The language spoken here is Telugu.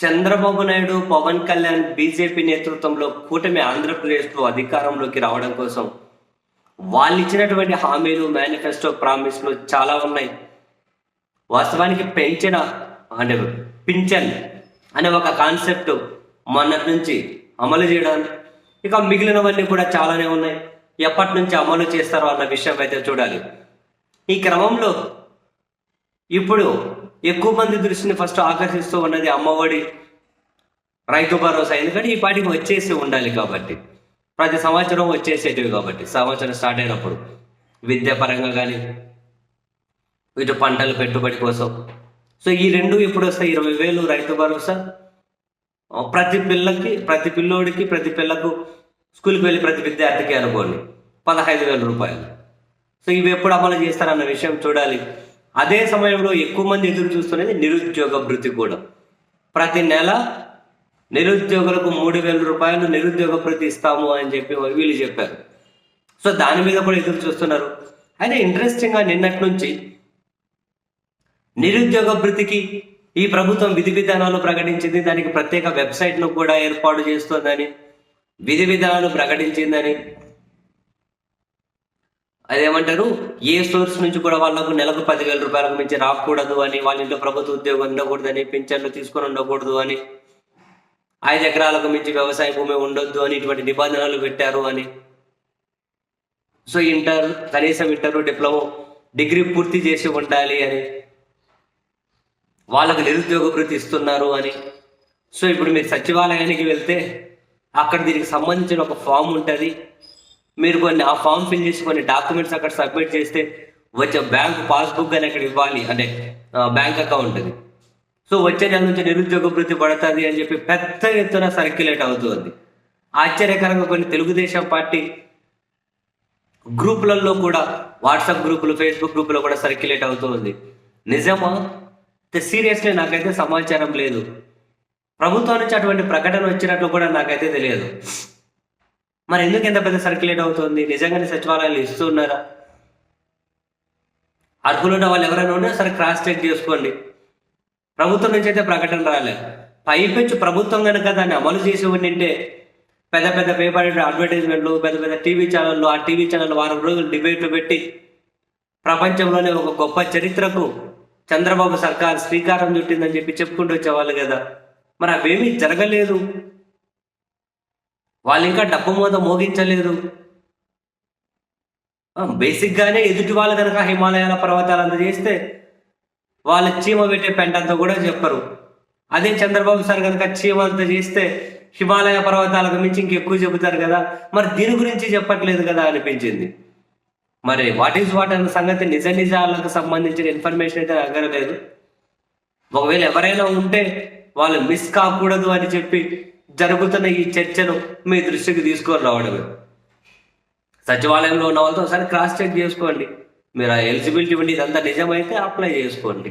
చంద్రబాబు నాయుడు పవన్ కళ్యాణ్ బీజేపీ నేతృత్వంలో కూటమి ఆంధ్రప్రదేశ్లో అధికారంలోకి రావడం కోసం వాళ్ళు ఇచ్చినటువంటి హామీలు మేనిఫెస్టో ప్రామిస్లు చాలా ఉన్నాయి. వాస్తవానికి పెంచిన అంటే పింఛన్ అనే ఒక కాన్సెప్ట్ మొన్నటి నుంచి అమలు చేయడం ఇక మిగిలినవన్నీ కూడా చాలానే ఉన్నాయి. ఎప్పటి నుంచి అమలు చేస్తారో అన్న విషయం అయితే చూడాలి. ఈ క్రమంలో ఇప్పుడు ఎక్కువ మంది దృష్టిని ఫస్ట్ ఆకర్షిస్తూ ఉన్నది అమ్మఒడి. రైతు భరోసా. ఎందుకంటే ఈ పాటికి వచ్చేసి ఉండాలి కాబట్టి. ప్రతి సంవత్సరం వచ్చేసేటివి కాబట్టి. సంవత్సరం స్టార్ట్ అయినప్పుడు విద్యాపరంగా కానీ ఇటు పంటల పెట్టుబడి కోసం. సో ఈ రెండు ఇప్పుడు వస్తాయి ఇరవై వేలు రైతు భరోసా. ప్రతి పిల్లకి ప్రతి పిల్లోడికి ప్రతి పిల్లకు స్కూల్కి వెళ్ళి ప్రతి విద్యార్థికి అనుకోండి. పదహైదు వేల రూపాయలు. సో ఇవి ఎప్పుడు అమలు చేస్తారన్న విషయం చూడాలి. అదే సమయంలో ఎక్కువ మంది ఎదురు చూస్తున్నది నిరుద్యోగ భృతి కూడా. ప్రతి నెల నిరుద్యోగులకు మూడు వేల రూపాయలు నిరుద్యోగ భృతి ఇస్తాము అని చెప్పి వీళ్ళు చెప్పారు. సో దాని మీద కూడా ఎదురు చూస్తున్నారు. అయితే ఇంట్రెస్టింగ్గా నిన్నటి నుంచి నిరుద్యోగ భృతికి ఈ ప్రభుత్వం విధి విధానాలు ప్రకటించింది. దానికి ప్రత్యేక వెబ్సైట్ను కూడా ఏర్పాటు చేస్తోందని విధి విధానాలు ప్రకటించిందని అదేమంటారు? ఏ సోర్స్ నుంచి కూడా వాళ్ళకు నెలకు పదివేల రూపాయలకు మించి రాకూడదు అని వాళ్ళ ఇంట్లో ప్రభుత్వ ఉద్యోగం ఉండకూడదని పింఛన్లు తీసుకొని ఉండకూడదు అని ఐదు ఎకరాలకు మించి వ్యవసాయ భూమి ఉండొద్దు అని ఇటువంటి నిబంధనలు పెట్టారు అని. సో ఇంటర్ కనీసం ఇంటర్ డిప్లొమా డిగ్రీ పూర్తి చేసి ఉండాలి అని వాళ్ళకు నిరుద్యోగ వృత్తి ఇస్తున్నారు అని. సో ఇప్పుడు మీరు సచివాలయానికి వెళ్తే అక్కడ దీనికి సంబంధించిన ఒక ఫామ్ ఉంటుంది. మీరు కొన్ని ఆ ఫామ్ ఫిల్ చేసి కొన్ని డాక్యుమెంట్స్ అక్కడ సబ్మిట్ చేస్తే వచ్చే బ్యాంక్ పాస్బుక్ అని అక్కడ ఇవ్వాలి. అంటే బ్యాంక్ అకౌంట్ అది. సో వచ్చే నెల నుంచి నిరుద్యోగ వృద్ధి పడుతుంది అని చెప్పి పెద్ద ఎత్తున సర్క్యులేట్ అవుతుంది. ఆశ్చర్యకరంగా కొన్ని తెలుగుదేశం పార్టీ గ్రూపులలో కూడా వాట్సాప్ గ్రూపులు ఫేస్బుక్ గ్రూపులో కూడా సర్క్యులేట్ అవుతుంది. నిజమా? సీరియస్లీ నాకైతే సమాచారం లేదు. ప్రభుత్వం నుంచి అటువంటి ప్రకటన వచ్చినట్లు కూడా నాకైతే తెలియదు. మరి ఎందుకు ఎంత పెద్ద సర్క్యులేట్ అవుతుంది? నిజంగానే సచివాలయాలు ఇస్తున్నారా? అర్హులున్న వాళ్ళు ఎవరైనా ఉన్నా సరే క్రాస్ చెక్ చేసుకోండి. ప్రభుత్వం నుంచి అయితే ప్రకటన రాలేదు పైపెచ్చు ప్రభుత్వం కనుక దాన్ని అమలు చేసి ఉండింటే పెద్ద పెద్ద పేపర్ అడ్వర్టైజ్మెంట్లు పెద్ద పెద్ద టీవీ ఛానళ్ళు ఆ టీవీ ఛానల్ వారం రోజులు డిబేట్లు పెట్టి ప్రపంచంలోనే ఒక గొప్ప చరిత్రకు చంద్రబాబు సర్కార్ శ్రీకారం చుట్టిందని చెప్పి చెప్పుకుంటూ వచ్చేవాళ్ళు కదా. మరి అవేమీ జరగలేదు. వాళ్ళు ఇంకా డబ్బు మోత మోగించలేదు. బేసిక్గానే ఎదుటి వాళ్ళు కనుక హిమాలయాల పర్వతాలు అంత చేస్తే వాళ్ళ చీమ పెట్టే పెంటంతా కూడా చెప్పరు. అదే చంద్రబాబు సార్ కనుక చీమ అంత చేస్తే హిమాలయ పర్వతాలకు మించి ఇంకెక్కువ చెబుతారు కదా మరి దీని గురించి చెప్పట్లేదు కదా అనిపించింది. మరి వాట్ ఈస్ వాట్ అన్న సంగతి నిజ నిజాలకు సంబంధించిన ఇన్ఫర్మేషన్ అయితే నా దగ్గర లేదు ఒకవేళ ఎవరైనా ఉంటే వాళ్ళు మిస్ కాకూడదు అని చెప్పి జరుగుతున్న ఈ చర్చను మీ దృష్టికి తీసుకొని రావడమే. సచివాలయంలో ఉన్న వాళ్ళతో ఒకసారి క్రాస్ చెక్ చేసుకోండి. మీరు ఆ ఎలిజిబిలిటీ ఉండి ఇదంతా నిజమైతే అప్లై చేసుకోండి.